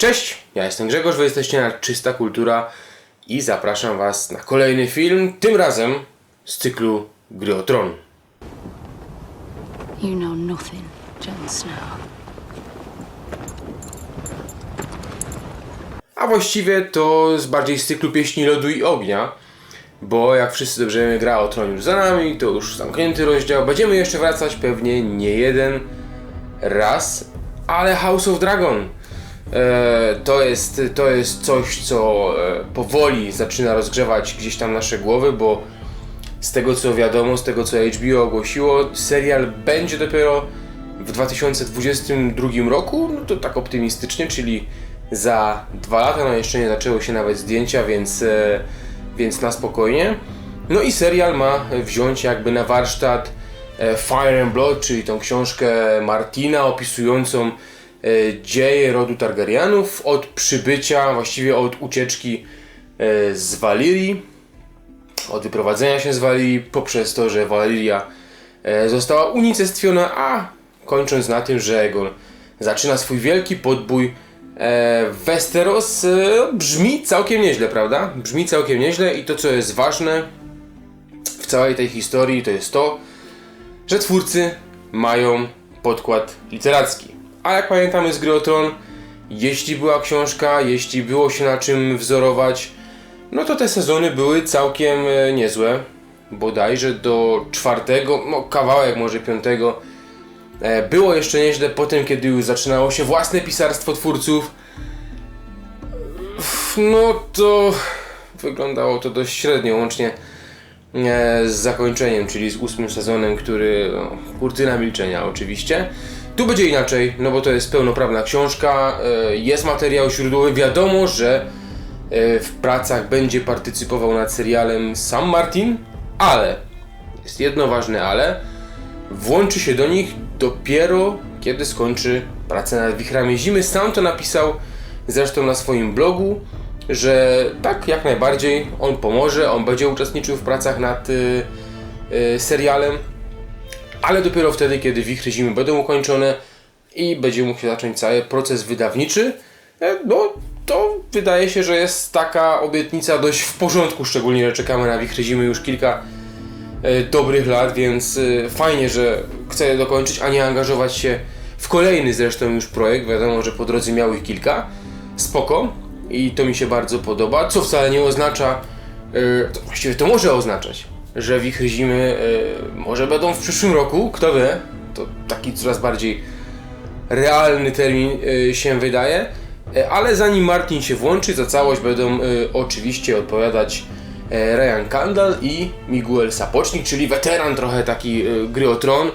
Cześć, ja jestem Grzegorz, wy jesteście na Czysta Kultura i zapraszam was na kolejny film, tym razem z cyklu Gry o Tron. You know nothing, Jon Snow. A właściwie to z bardziej z cyklu Pieśni Lodu i Ognia, bo jak wszyscy dobrze wiemy, gra o Tron już za nami, to już zamknięty rozdział. Będziemy jeszcze wracać pewnie nie jeden raz, ale House of Dragon to, jest, to jest coś, co e, powoli zaczyna rozgrzewać gdzieś tam nasze głowy, bo z tego co wiadomo, z tego co HBO ogłosiło, serial będzie dopiero w 2022 roku, no to tak optymistycznie, czyli za dwa lata, no jeszcze nie zaczęły się nawet zdjęcia, więc, e, więc na spokojnie. No i serial ma wziąć jakby na warsztat e, Fire and Blood, czyli tą książkę Martina opisującą e, dzieje rodu Targaryenów od przybycia, właściwie od ucieczki e, z Walirii, od wyprowadzenia się z Walirii poprzez to, że Waliria e, została unicestwiona, a kończąc na tym, że Egon zaczyna swój wielki podbój e, Westeros e, brzmi całkiem nieźle, prawda? Brzmi całkiem nieźle i to co jest ważne w całej tej historii to jest to, że twórcy mają podkład literacki. A jak pamiętamy z gry o Tron, jeśli była książka, jeśli było się na czym wzorować, no to te sezony były całkiem e, niezłe. Bodajże do czwartego, no kawałek może piątego. E, było jeszcze nieźle potem, kiedy już zaczynało się własne pisarstwo twórców. No to wyglądało to dość średnio, łącznie e, z zakończeniem, czyli z ósmym sezonem, który no, kurtyna milczenia oczywiście. Tu będzie inaczej, no bo to jest pełnoprawna książka, e, jest materiał źródłowy, wiadomo, że e, w pracach będzie partycypował nad serialem sam Martin, ale jest jedno ważne ale, włączy się do nich dopiero kiedy skończy pracę nad Wichrami Zimy. Sam to napisał zresztą na swoim blogu, że tak, jak najbardziej on pomoże, on będzie uczestniczył w pracach nad y, y, serialem, ale dopiero wtedy, kiedy Wichry Zimy będą ukończone i będzie mógł się zacząć cały proces wydawniczy, e, no to wydaje się, że jest taka obietnica dość w porządku, szczególnie, że czekamy na Wichry Zimy już kilka e, dobrych lat, więc e, fajnie, że chce je dokończyć, a nie angażować się w kolejny zresztą już projekt. Wiadomo, że po drodze miał ich kilka. Spoko. I to mi się bardzo podoba, co wcale nie oznacza, to właściwie to może oznaczać, że wichry zimy e, może będą w przyszłym roku, kto wie, to taki coraz bardziej realny termin e, się wydaje, E, ale zanim Martin się włączy, za całość będą oczywiście odpowiadać e, Ryan Kandal i Miguel Sapocznik, czyli weteran trochę taki e, gry o tron,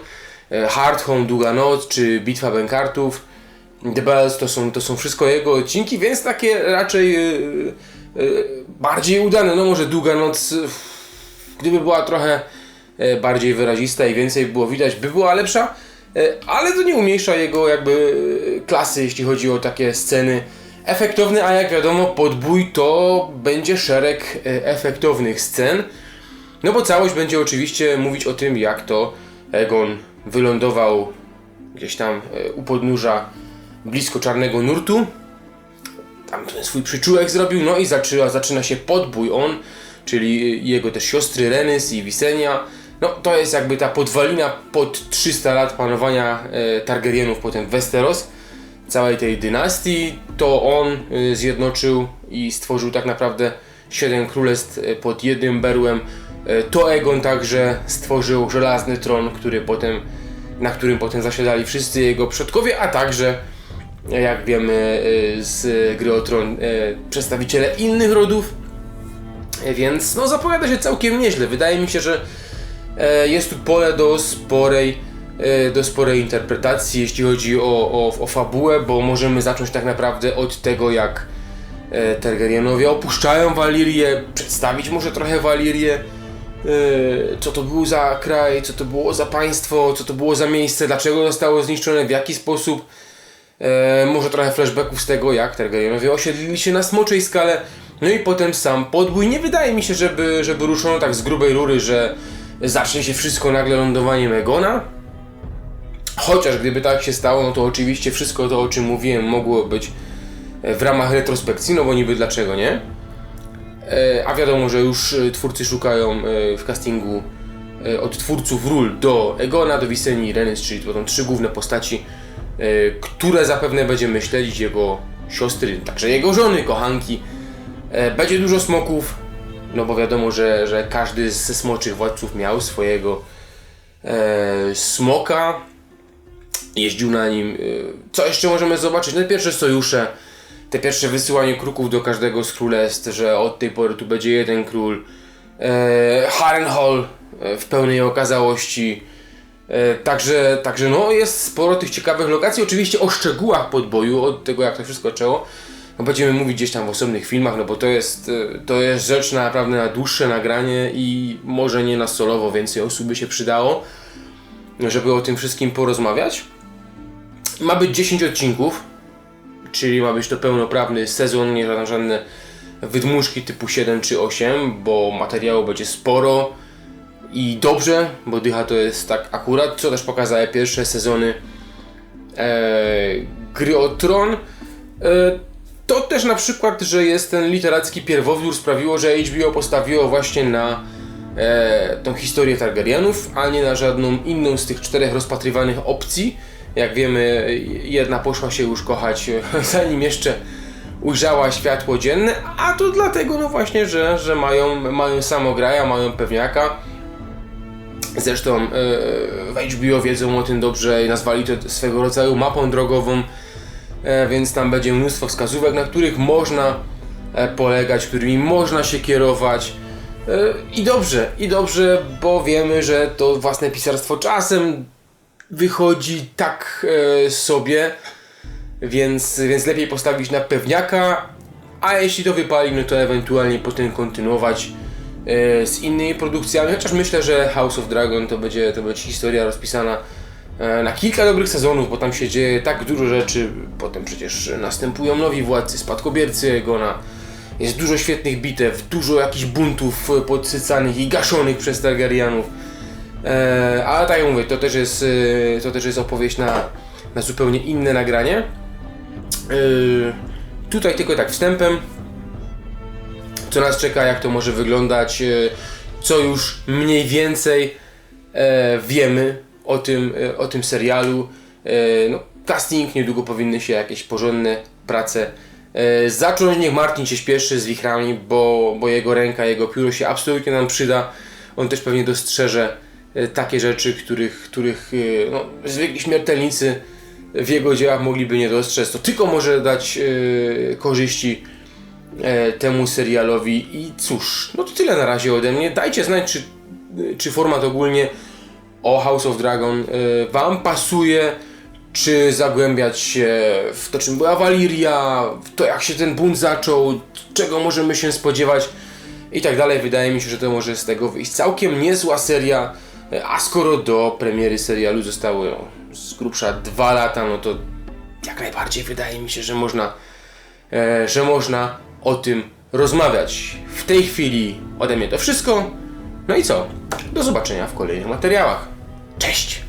Hard Home, Długa Noc czy Bitwa Bękartów, The Bells to są, to są wszystko jego odcinki, więc takie raczej bardziej udane, no może Długa Noc gdyby była trochę e, bardziej wyrazista i więcej było widać, by była lepsza, e, ale to nie umniejsza jego jakby e, klasy, jeśli chodzi o takie sceny efektowne, a jak wiadomo podbój to będzie szereg efektownych scen, no bo całość będzie oczywiście mówić o tym, jak to Egon wylądował gdzieś tam u podnóża blisko Czarnego Nurtu, tam swój przyczółek zrobił, no i zaczyna, zaczyna się podbój. On, czyli jego też siostry Renys i Visenya. No to jest jakby ta podwalina pod 300 lat panowania e, Targaryenów, potem Westeros, całej tej dynastii. To on e, zjednoczył i stworzył tak naprawdę siedem królestw e, pod jednym berłem. E, to Egon także stworzył żelazny tron, który potem, na którym potem zasiadali wszyscy jego przodkowie, a także jak wiemy e, z gry o tron e, przedstawiciele innych rodów. E, Więc no zapowiada się całkiem nieźle. Wydaje mi się, że e, jest tu pole do sporej, e, do sporej interpretacji, jeśli chodzi o, o, o fabułę, bo możemy zacząć tak naprawdę od tego, jak Targaryenowie opuszczają Walirię, przedstawić może trochę Walirię, co to był za kraj, co to było za państwo, co to było za miejsce, dlaczego zostało zniszczone, w jaki sposób. Może trochę flashbacków z tego, jak Targaryenowie osiedlili się na smoczej skale. No i potem sam podbój. Nie wydaje mi się, żeby, żeby ruszono tak z grubej rury, że zacznie się wszystko nagle lądowaniem Egona. Chociaż gdyby tak się stało, no to oczywiście wszystko to, o czym mówiłem, mogło być e, w ramach retrospekcji, no bo niby dlaczego nie? E, A wiadomo, że już e, twórcy szukają w castingu od twórców ról do Egona, do Viseni i Reny, czyli to są trzy główne postaci, które zapewne będziemy śledzić jego siostry, także jego żony, kochanki. E, Będzie dużo smoków, no bo wiadomo, że, że każdy ze smoczych władców miał swojego e, smoka, jeździł na nim. e, Co jeszcze możemy zobaczyć? No pierwsze sojusze, te pierwsze wysyłanie kruków do każdego z królestw, że od tej pory tu będzie jeden król. E, Harrenhal e, w pełnej okazałości. E, także, także no jest sporo tych ciekawych lokacji. Oczywiście o szczegółach podboju, od tego jak to wszystko zaczęło. No będziemy mówić gdzieś tam w osobnych filmach, no bo to jest, e, to jest rzecz na naprawdę na dłuższe nagranie i może nie na solowo więcej osób by się przydało, żeby o tym wszystkim porozmawiać. Ma być 10 odcinków, czyli ma być to pełnoprawny sezon, nie żadne, żadne wydmuszki typu 7 czy 8, bo materiału będzie sporo i dobrze, bo dycha to jest tak akurat, co też pokazały pierwsze sezony e, gry o tron. E, to też na przykład, że jest ten literacki pierwowzór sprawiło, że HBO postawiło właśnie na e, tą historię Targaryenów, a nie na żadną inną z tych czterech rozpatrywanych opcji. Jak wiemy, jedna poszła się już kochać, zanim jeszcze ujrzała światło dzienne, a to dlatego no właśnie, że, że mają, mają samograja, mają pewniaka. Zresztą e, w HBO wiedzą o tym dobrze i nazwali to swego rodzaju mapą drogową, więc tam będzie mnóstwo wskazówek, na których można e, polegać, którymi można się kierować. E, I dobrze, i dobrze, bo wiemy, że to własne pisarstwo czasem wychodzi tak e, sobie, więc, więc lepiej postawić na pewniaka, a jeśli to wypali, no to ewentualnie potem kontynuować e, z innymi produkcjami, chociaż myślę, że House of Dragon to będzie, to będzie historia rozpisana e, na kilka dobrych sezonów, bo tam się dzieje tak dużo rzeczy, potem przecież następują nowi władcy, spadkobiercy Egona, jest dużo świetnych bitew, dużo jakichś buntów e, podsycanych i gaszonych przez Targaryenów. E, ale tak jak mówię, to też jest, e, to też jest opowieść na, na zupełnie inne nagranie. E, tutaj tylko tak wstępem, co nas czeka, jak to może wyglądać, e, co już mniej więcej e, wiemy o tym, e, o tym serialu. E, no, casting, niedługo powinny się jakieś porządne prace e, zacząć. Niech Martin się śpieszy z wichrami, bo, bo jego ręka, jego pióro się absolutnie nam przyda. On też pewnie dostrzeże takie rzeczy, których, których no, zwykli śmiertelnicy w jego dziełach mogliby nie dostrzec. To tylko może dać korzyści temu serialowi i cóż, no to tyle na razie ode mnie. Dajcie znać, czy, czy format ogólnie o House of Dragon e, Wam pasuje, czy zagłębiać się w to, czym była Valiria, w to, jak się ten bunt zaczął, czego możemy się spodziewać i tak dalej. Wydaje mi się, że to może z tego wyjść całkiem niezła seria, e, a skoro do premiery serialu zostały z grubsza dwa lata, no to jak najbardziej wydaje mi się, że można e, że można o tym rozmawiać. W tej chwili ode mnie to wszystko. No i co? Do zobaczenia w kolejnych materiałach. Cześć!